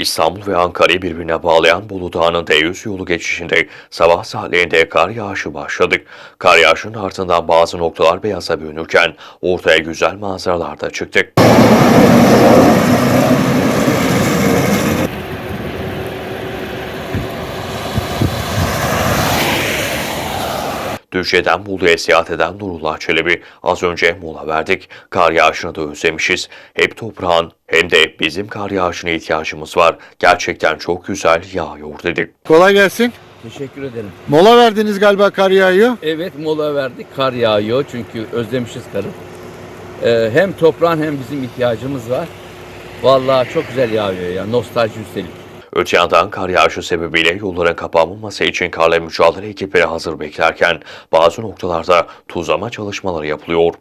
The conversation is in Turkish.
İstanbul ve Ankara'yı birbirine bağlayan Bolu Dağı'nın D100 yolu geçişinde sabah saatlerinde kar yağışı başladı. Kar yağışının ardından bazı noktalar beyaza bürünürken ortaya güzel manzaralar da çıktı. Düzce'den Bolu'ya seyahat eden Nurullah Çelebi az önce mola verdik. Kar yağışını da özlemişiz. Hep toprağın hem de bizim kar yağışına ihtiyacımız var. Gerçekten çok güzel yağıyor dedik. Kolay gelsin. Teşekkür ederim. Mola verdiniz galiba kar yağıyor. Evet mola verdik. Kar yağıyor çünkü özlemişiz karı. Ee, hem toprağın hem bizim ihtiyacımız var. Vallahi çok güzel yağıyor ya. Nostalji üstelik. Öte yandan kar yağışı sebebiyle yolların kapanmaması için karla mücadele ekipleri hazır beklerken bazı noktalarda tuzlama çalışmaları yapılıyor.